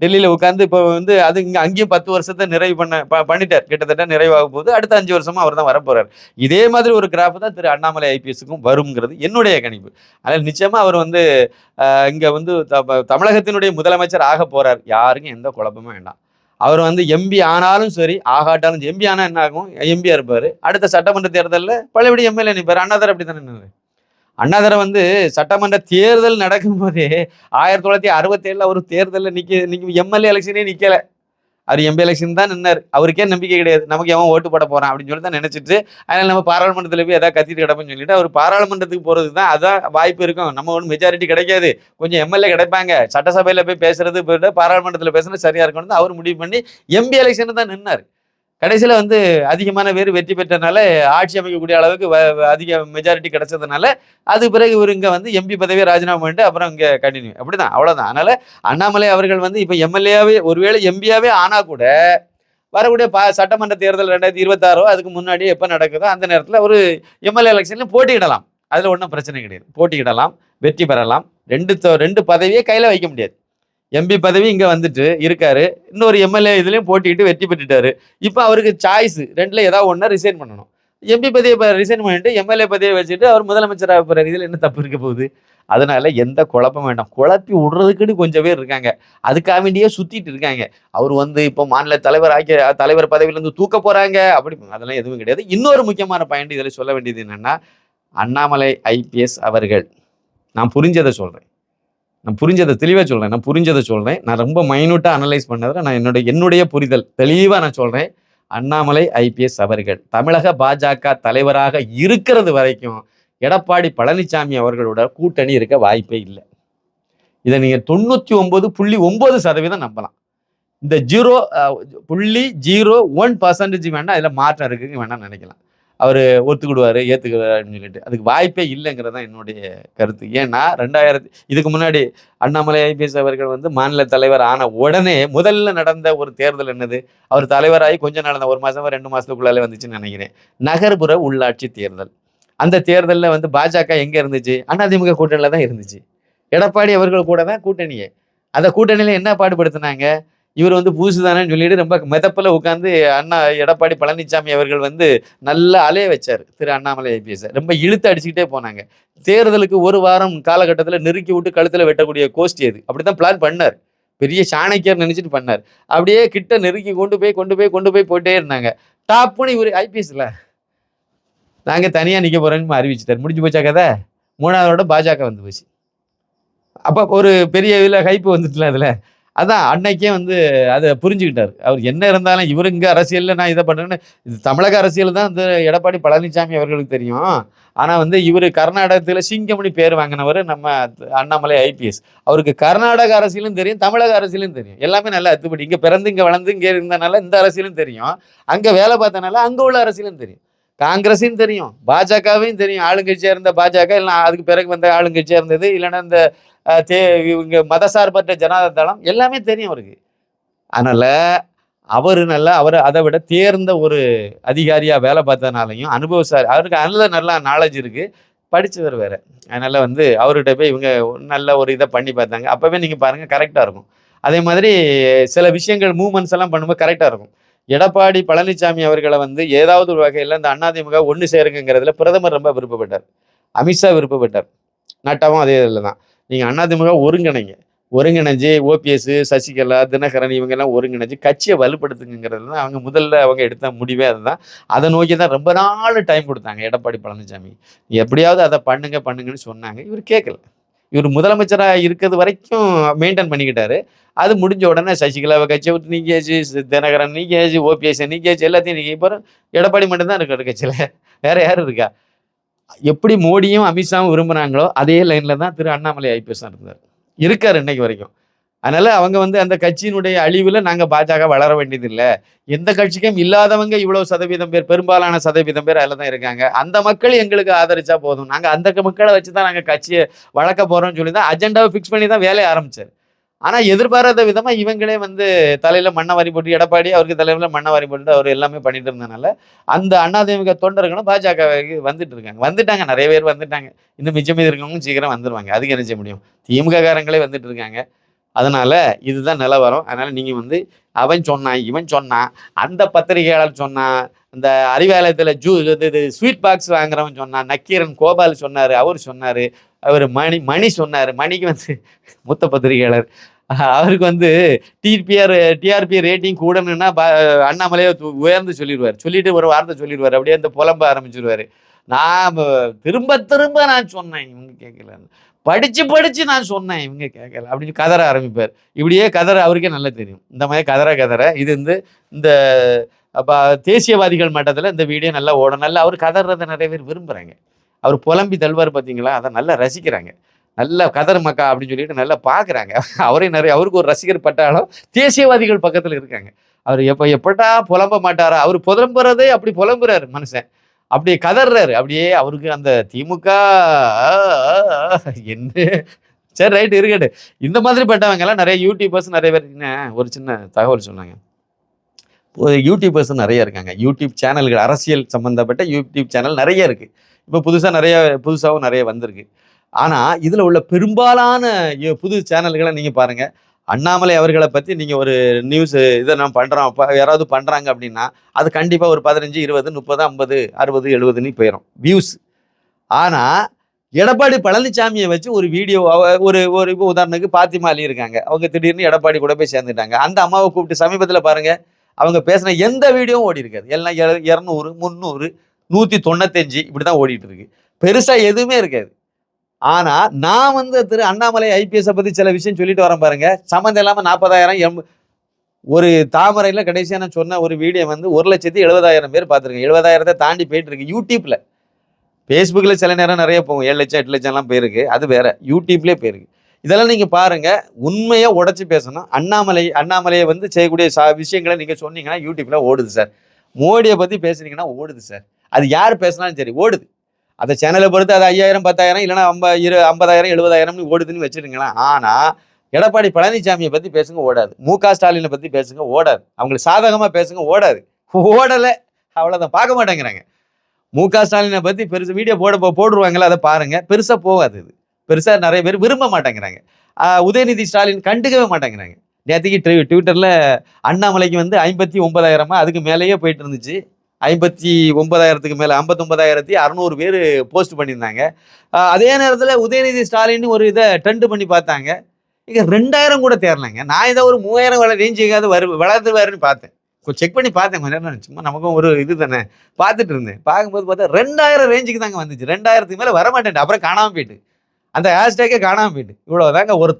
டெல்லியில உட்காந்து இப்போ வந்து அது இங்க அங்கேயும் பத்து வருஷத்தை நிறைவு பண்ண ப- பண்ணிட்டார். கிட்டத்தட்ட நிறைவாக போது அடுத்த அஞ்சு வருஷமா அவர் தான் வரப்போறார். இதே மாதிரி ஒரு கிராஃப் தான் திரு அண்ணாமலை ஐபிஎஸ்க்கும் வருங்கிறது என்னுடைய கணிப்பு. அதனால் நிச்சயமா அவர் வந்து இங்கே இங்க வந்து த- தமிழகத்தினுடைய முதலமைச்சர் ஆக போறார். யாருக்கும் எந்த குழப்பமும் வேண்டாம். அவர் வந்து எம்பி ஆனாலும் சரி ஆகாட்டாலும் எம்பி ஆனால் என்ன ஆகும்? எம்பியா இருப்பார். அடுத்த சட்டமன்ற தேர்தலில் பழையபடி எம்எல்ஏ நிற்பார் அண்ணாதர் அப்படி தானே நின்று அண்ணாதரை வந்து சட்டமன்ற தேர்தல் நடக்கும்போதே ஆயிரத்தி தொள்ளாயிரத்தி அறுபத்தேழில் அவர் தேர்தலில் நிற்க நிற்க எம்எல்ஏ எலெக்ஷனே நிற்கலை அவர் எம்பி எலெக்ஷன் தான் நின்னார். அவருக்கே நம்பிக்கை கிடையாது. நமக்கு எவன் ஓட்டு போட போகிறான் அப்படின்னு சொல்லி தான் நினச்சிட்டு அதனால் நம்ம பாராளுமன்றத்தில் போய் எதாவது கத்திட்டு கிடப்போம்னு சொல்லிட்டு அவர் பாராளுமன்றத்துக்கு போகிறது தான் அதான் வாய்ப்பு இருக்கும். நம்ம ஒன்றும் மெஜாரிட்டி கிடைக்காது. கொஞ்சம் எம்எல்ஏ கிடைப்பாங்க. சட்டசபையில் போய் பேசுறது போயிட்டு பாராளுமன்றத்தில் பேசுறது சரியாக இருக்கணும்னு அவர் முடிவு பண்ணி எம்பி எலெக்ஷன் தான் நின்னார். கடைசியில் வந்து அதிகமான பேர் வெற்றி பெற்றனால ஆட்சி அமைக்கக்கூடிய அளவுக்கு வ- அதிக மெஜாரிட்டி கிடைச்சதுனால அது பிறகு இவர் இங்கே வந்து எம்பி பதவியை ராஜினாமா பண்ணிட்டு அப்புறம் இங்கே கண்டினியூ அப்படிதான் அவ்வளோதான் அதனால் அண்ணாமலை அவர்கள் வந்து இப்போ எம்எல்ஏவே ஒருவேளை எம்பியாவே ஆனால் கூட வரக்கூடிய பா சட்டமன்ற தேர்தல் ரெண்டாயிரத்தி இருபத்தாறோ அதுக்கு முன்னாடி எப்போ நடக்குதோ அந்த நேரத்தில் ஒரு எம்எல்ஏ எலெக்ஷன்லையும் போட்டியிடலாம். அதில் ஒன்றும் பிரச்சனை கிடையாது. போட்டியிடலாம் வெற்றி பெறலாம். ரெண்டு ரெண்டு பதவியே கையில் வைக்க முடியாது. எம்பி பதவி இங்கே வந்துட்டு இருக்காரு. இன்னொரு எம்எல்ஏ இதுலேயும் போட்டிட்டு வெற்றி பெற்றுட்டாரு. இப்போ அவருக்கு சாய்ஸ் ரெண்டில் ஏதாவது ஒன்றா ரிசைன் பண்ணணும். எம்பி பதவியை ரிசைன் பண்ணிட்டு எம்எல்ஏ பதவியை வச்சுட்டு அவர் முதலமைச்சராக போகிறார் இதில் என்ன தப்பு இருக்க போகுது? அதனால எந்த குழப்பம் வேண்டாம். குழப்பி விடுறதுக்குன்னு கொஞ்சம் பேர் இருக்காங்க. அதுக்காக வேண்டியே சுத்திட்டு இருக்காங்க. அவர் வந்து இப்போ மாநில தலைவர் ஆக்கிய தலைவர் பதவியிலேருந்து தூக்க போறாங்க. அப்படி அதெல்லாம் எதுவும் கிடையாது. இன்னொரு முக்கியமான பாயிண்ட் இதில் சொல்ல வேண்டியது என்னன்னா அண்ணாமலை ஐபிஎஸ் அவர்கள். நான் புரிஞ்சதை சொல்றேன். நான் புரிஞ்சதை தெளிவாக சொல்கிறேன் நான் புரிஞ்சதை சொல்கிறேன் நான் ரொம்ப மைனூட்டாக அனலைஸ் பண்ணதில் நான் என்னுடைய என்னுடைய புரிதல் தெளிவாக நான் சொல்கிறேன் அண்ணாமலை ஐபிஎஸ் அவர்கள் தமிழக பாஜக தலைவராக இருக்கிறது வரைக்கும் எடப்பாடி பழனிசாமி அவர்களோட கூட்டணி இருக்க வாய்ப்பே இல்லை. இதை நீங்கள் தொண்ணூற்றி ஒம்பது புள்ளி ஒம்பது சதவீதம் நம்பலாம். இந்த ஜீரோ புள்ளி ஜீரோ ஒன் பர்சன்டேஜ் வேணால் அதில் மாற்றம் இருக்குன்னு வேணால் நினைக்கலாம். அவர் ஒத்துக்கிடுவார் அப்படின்னு சொல்லிட்டு. அதுக்கு வாய்ப்பே இல்லைங்கிறது தான் என்னுடைய கருத்து. ஏன்னா ரெண்டாயிரத்தி இதுக்கு முன்னாடி அண்ணாமலை ஐபிஎஸ் அவர்கள் வந்து மாநில தலைவர் ஆன உடனே முதல்ல நடந்த ஒரு தேர்தல் என்னது? அவர் தலைவராகி கொஞ்சம் நடந்த ஒரு மாதம் ரெண்டு மாதத்துக்குள்ளாலே வந்துச்சுன்னு நினைக்கிறேன். நகர்ப்புற உள்ளாட்சி தேர்தல். அந்த தேர்தலில் வந்து பாஜக எங்கே இருந்துச்சு? அதிமுக கூட்டணியில் தான் இருந்துச்சு. எடப்பாடி அவர்கள் கூட தான் கூட்டணியே. அந்த கூட்டணியில் என்ன பாடுபடுத்தினாங்க? இவர் வந்து புதுசு தானேன்னு சொல்லிட்டு ரொம்ப மெதப்பில் உட்காந்து அண்ணா எடப்பாடி பழனிசாமி அவர்கள் வந்து நல்லா அலைய வச்சார். திரு அண்ணாமலை ஐபிஎஸ் ரொம்ப இழுத்து அடிச்சுக்கிட்டே போனாங்க. தேர்தலுக்கு ஒரு வாரம் காலகட்டத்தில் நெருக்கி விட்டு கழுத்தில் வெட்டக்கூடிய கோஷ்டி அது. அப்படி தான் பிளான் பண்ணார். பெரிய சாணக்கியர் நினச்சிட்டு பண்ணார். அப்படியே கிட்ட நெருக்கி கொண்டு போய் கொண்டு போய் கொண்டு போய் போயிட்டே இருந்தாங்க. டாப்னு இவர் ஐபிஎஸ்ல நாங்கள் தனியாக நிற்க போகிறோன்னு அறிவிச்சிட்டார். முடிஞ்சு போச்சா கதை? மூணாவதோட பாஜக வந்து போச்சு. அப்போ ஒரு பெரிய இதில் ஹைப்பு வந்துட்டுல அதில். அதான் அன்னைக்கே வந்து அதை புரிஞ்சுக்கிட்டார். அவர் என்ன இருந்தாலும் இவர் இங்கே அரசியலில் நான் இதை பண்ணுறேன்னு இது தமிழக அரசியல் தான் இந்த எடப்பாடி பழனிசாமி அவர்களுக்கு தெரியும். ஆனால் வந்து இவர் கர்நாடகத்தில் சிங்கமணி பேர் வாங்கினவர் நம்ம அண்ணாமலை ஐபிஎஸ். அவருக்கு கர்நாடக அரசியலும் தெரியும் தமிழக அரசியலும் தெரியும். எல்லாமே நல்லா அத்துப்படி. இங்கே பிறந்து இங்கே வளர்ந்து இங்கே இருந்தனால இந்த அரசியலும் தெரியும். அங்கே வேலை பார்த்தனால அங்கே உள்ள அரசியலும் தெரியும். காங்கிரஸையும் தெரியும் பாஜகவையும் தெரியும். ஆளுங்கட்சியாக இருந்த பாஜக இல்லை அதுக்கு பிறகு வந்த ஆளுங்கட்சியாக இருந்தது இல்லைன்னா இந்த தே இவங்க மதசார்பற்ற ஜனதா தளம் எல்லாமே தெரியும் அவருக்கு. அதனால் அவர் நல்ல அவர் அதை விட தேர்ந்த ஒரு அதிகாரியாக வேலை பார்த்ததுனாலையும் அனுபவசார் அவருக்கு நல்ல நல்லா நாலேஜ் இருக்குது படித்தவர் வேறு. அதனால் வந்து அவர்கிட்ட போய் இவங்க நல்ல ஒரு இதை பண்ணி பார்த்தாங்க. அப்போவே நீங்கள் பாருங்கள் கரெக்டாக இருக்கும். அதே மாதிரி சில விஷயங்கள் மூமெண்ட்ஸ் எல்லாம் பண்ணும்போது கரெக்டாக இருக்கும். எடப்பாடி பழனிசாமி அவர்களை வந்து ஏதாவது ஒரு வகையில் இந்த அதிமுக ஒன்று சேருங்கிறதுல பிரதமர் ரொம்ப விருப்பப்பட்டார். அமித்ஷா விருப்பப்பட்டார். நட்டாவும் அதே இதில் தான். நீங்கள் அதிமுக ஒருங்கிணைங்க. ஒருங்கிணைஞ்சு ஓபிஎஸ் சசிகலா தினகரன் இவங்கெல்லாம் ஒருங்கிணைஞ்சு கட்சியை வலுப்படுத்துங்கிறது தான் அவங்க முதல்ல அவங்க எடுத்த முடிவே அதுதான். அதை நோக்கி தான் ரொம்ப நாள் டைம் கொடுத்தாங்க எடப்பாடி பழனிசாமி எப்படியாவது அதை பண்ணுங்க பண்ணுங்கன்னு சொன்னாங்க. இவர் கேட்கல. இவர் முதலமைச்சராக இருக்கிறது வரைக்கும் மெயின்டைன் பண்ணிக்கிட்டாரு. அது முடிஞ்ச உடனே சசிகலாவை கட்சியை விட்டு நீக்கியாச்சு தினகரன் நீக்கியாச்சு ஓபிஎஸ் நீக்கியாச்சு எல்லாத்தையும் நீக்கி இப்போ எடப்பாடி மட்டும்தான் இருக்காரு கட்சியில். வேற யார் இருக்கா? எப்படி மோடியும் அமித்ஷாவும் விரும்புகிறாங்களோ அதே லைனில் தான் திரு அண்ணாமலை ஐபிஎஸ் இருந்தார். இருக்கார் இன்னைக்கு வரைக்கும். அதனால அவங்க வந்து அந்த கட்சியினுடைய அழிவில் நாங்கள் பாஜக வளர வேண்டியதில்லை. எந்த கட்சிக்கும் இல்லாதவங்க இவ்வளோ சதவீதம் பேர் பெரும்பாலான சதவீதம் பேர் அதில் தான் இருக்காங்க. அந்த மக்கள் எங்களுக்கு ஆதரிச்சா போதும். நாங்கள் அந்த மக்களை வச்சு தான் நாங்கள் கட்சியை வளர்க்க போகிறோம்னு சொல்லி தான் அஜெண்டாவை ஃபிக்ஸ் பண்ணி தான் வேலையை ஆரம்பிச்சார். ஆனால் எதிர்பாராத விதமாக இவங்களே வந்து தலையில் மண்ணை வாரி போட்டு எடப்பாடி அவருக்கு தலையில் மண்ணை வாரி போட்டு அவர் எல்லாமே பண்ணிட்டு இருந்தனால அந்த அண்ணாதிமுக தொண்டர்களும் பாஜகவுக்கு வந்துட்டு இருக்காங்க. வந்துட்டாங்க. நிறைய பேர் வந்துட்டாங்க. இன்னும் மிச்சம் மீது இருக்கவங்க சீக்கிரம் வந்துருவாங்க. அதுக்கு என்ன செய்ய முடியும்? திமுக காரங்களே வந்துட்டு இருக்காங்க. அதனால இதுதான் நிலவரம். அதனால நீங்க வந்து அவன் சொன்னான் இவன் சொன்னான் அந்த பத்திரிகையாளர் சொன்னான் இந்த அறிவாலயத்தில் ஜூ இது இது ஸ்வீட் பாக்ஸ் வாங்குறவன் சொன்னான் நக்கீரன் கோபால் சொன்னார் அவர் சொன்னார் அவர் மணி மணி சொன்னார். மணிக்கு வந்து மூத்த பத்திரிகையாளர் அவருக்கு வந்து டிபிஆர் டிஆர்பி ரேட்டிங் கூடணும்னா ப- அண்ணாமலையே உயர்ந்து சொல்லிடுவார். சொல்லிட்டு ஒரு வார்த்தை சொல்லிடுவார். அப்படியே அந்த புலம்ப ஆரம்பிச்சிருவாரு. நான் திரும்ப திரும்ப நான் சொன்னேன் இவங்க கேட்கல படிச்சு படிச்சு நான் சொன்னேன் இவங்க கேட்கல அப்படின்னு கதற ஆரம்பிப்பார். இப்படியே கதற அவருக்கே நல்லா தெரியும். இந்த மாதிரி கதற கதற இது வந்து இந்த அப்ப தேசியவாதிகள் மட்டத்தில் இந்த வீடியோ நல்லா ஓடும் நல்லா அவர் கதறதை நிறைய பேர் விரும்புகிறாங்க அவர் புலம்பி தள்ளுவார் பார்த்தீங்களா அதை நல்லா ரசிக்கிறாங்க. நல்ல கதர் மக்கா அப்படின்னு சொல்லிட்டு நல்லா பார்க்குறாங்க அவரே நிறைய அவருக்கு ஒரு ரசிகர் பட்டாலும் தேசியவாதிகள் பக்கத்தில் இருக்காங்க. அவர் எப்போ எப்படா புலம்ப மாட்டாரா? அவர் புலம்புறதே அப்படி புலம்புறாரு மனுஷன். அப்படி கதறாரு அப்படியே அவருக்கு அந்த திமுக என்ன? சரி ரைட் இருக்கட்டு இந்த மாதிரி பட்டவங்கெல்லாம் நிறைய யூடியூபர்ஸ் நிறைய பேர் என்ன, ஒரு சின்ன தகவல் சொன்னாங்க. யூடியூபர்ஸ் நிறைய இருக்காங்க. யூடியூப் சேனல்கள் அரசியல் சம்மந்தப்பட்ட யூடியூப் சேனல் நிறைய இருக்குது இப்போ புதுசாக நிறைய புதுசாகவும் நிறைய வந்திருக்கு. ஆனால் இதில் உள்ள பெரும்பாலான புது சேனல்களை நீங்கள் பாருங்கள் அண்ணாமலை அவர்களை பற்றி நீங்கள் ஒரு நியூஸ் இதை நான் பண்ணுறோம் அப்போ யாராவது பண்ணுறாங்க அப்படின்னா அது கண்டிப்பாக ஒரு பதினஞ்சு இருபது முப்பது ஐம்பது அறுபது எழுபதுன்னு போயிடும் வியூஸ் ஆனால் எடப்பாடி பழனிசாமியை வச்சு ஒரு வீடியோ ஒரு ஒரு இப்போ உதாரணத்துக்கு பாத்திமா அலி இருக்காங்க. அவங்க திடீர்னு எடப்பாடி கூட போய் சேர்ந்துட்டாங்க. அந்த அம்மாவை கூப்பிட்டு சமீபத்தில் பாருங்கள் அவங்க பேசின எந்த வீடியோவும் ஓடி இருக்காது எல்லாம் இர- இரநூறு முந்நூறு நூற்றி தொண்ணூத்தஞ்சு இப்படி தான் ஓடிட்டு இருக்கு. பெருசாக எதுவுமே இருக்காது. ஆனால் நான் வந்து திரு அண்ணாமலை ஐபிஎஸ்ஸை பற்றி சில விஷயம் சொல்லிட்டு வரேன் பாருங்க. சம்மந்தம் இல்லாமல் நாற்பதாயிரம் எம் ஒரு தாமரையில் கடைசியாக நான் சொன்ன ஒரு வீடியோ வந்து ஒரு லட்சத்தி எழுபதாயிரம் பேர் பார்த்துருக்கேன். எழுபதாயிரத்தை தாண்டி போயிட்டு இருக்கு யூடியூப்பில் ஃபேஸ்புக்கில் சில நேரம் நிறைய போகும். ஏழு லட்சம் எட்டு லட்சம்லாம் போயிருக்கு. அது வேற. யூடியூப்லேயே போயிருக்கு. இதெல்லாம் நீங்கள் பாருங்க. உண்மையாக உடச்சி பேசணும். அண்ணாமலை அண்ணாமலையை வந்து செய்யக்கூடிய சா விஷயங்களை நீங்கள் சொன்னீங்கன்னா யூடியூப்பில் ஓடுது சார். மோடியை பற்றி பேசுனீங்கன்னா ஓடுது சார். அது யார் பேசினாலும் சரி ஓடுது. அந்த சேனலை பொறுத்து அது ஐயாயிரம் பத்தாயிரம் இல்லைன்னா ஐம்ப இரு ஐம்பதாயிரம் எழுபதாயிரம்னு ஓடுதுன்னு வச்சுருங்களேன் ஆனால் எடப்பாடி பழனிசாமியை பற்றி பேசுங்க ஓடாது. மு க ஸ்டாலினை பற்றி பேசுங்க ஓடாது. அவங்களுக்கு சாதகமாக பேசுங்க ஓடாது. ஓடலை. அவ்வளோதான் பார்க்க மாட்டேங்கிறாங்க. மு க ஸ்டாலினை பற்றி பெருசு வீடியோ போட போ- போடுருவாங்களே அதை பாருங்கள் பெருசாக போகாது இது. பெருசாக நிறைய பேர் விரும்ப மாட்டேங்கிறாங்க. உதயநிதி ஸ்டாலின் கண்டுக்கவே மாட்டேங்கிறாங்க. நேற்றுக்கு ட்வி ட்விட்டரில் அண்ணாமலைக்கு வந்து ஐம்பத்தி ஒன்பதாயிரமா அதுக்கு மேலேயே போயிட்டு இருந்துச்சு. ஐம்பத்தி ஒன்பதாயிரத்துக்கு மேலே ஐம்பத்தொம்பதாயிரத்தி அறநூறு பேர் போஸ்ட் பண்ணியிருந்தாங்க. அதே நேரத்தில் உதயநிதி ஸ்டாலின் ஒரு இதை ட்ரெண்ட் பண்ணி பார்த்தாங்க. இங்கே ரெண்டாயிரம் கூட தேரலைங்க நான் ஏதோ ஒரு மூவாயிரம் வள ரேஞ்ச் எங்கேயாவது வரு வளர்ந்துருவாருன்னு பார்த்தேன். செக் பண்ணி பார்த்தேன். கொஞ்ச நேரம் சும்மா நமக்கும் ஒரு இது தானே. பார்த்துட்டு இருந்தேன். பார்க்கும்போது பார்த்தா ரெண்டாயிரம் ரேஞ்சுக்கு தாங்க வந்துச்சு. ரெண்டாயிரத்துக்கு மேலே வரமாட்டேன் அப்புறம் காணாமல் போயிட்டு. அந்த ஹேஷ்டேக்கே காணாமல் போயிட்டு. இவ்வளோதாங்க இவ்வளோ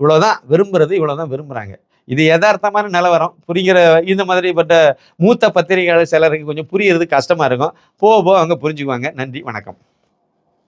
இவ்வளோதான் விரும்புறது. இவ்வளோதான் விரும்புகிறாங்க இது யதார்த்தமான நிலவரம். புரிகிற இந்த மாதிரிப்பட்ட மூத்த பத்திரிகையாளர் சிலருக்கு கொஞ்சம் புரியறது கஷ்டமாக இருக்கும். போக போக அவங்க புரிஞ்சுக்குவாங்க. நன்றி வணக்கம்.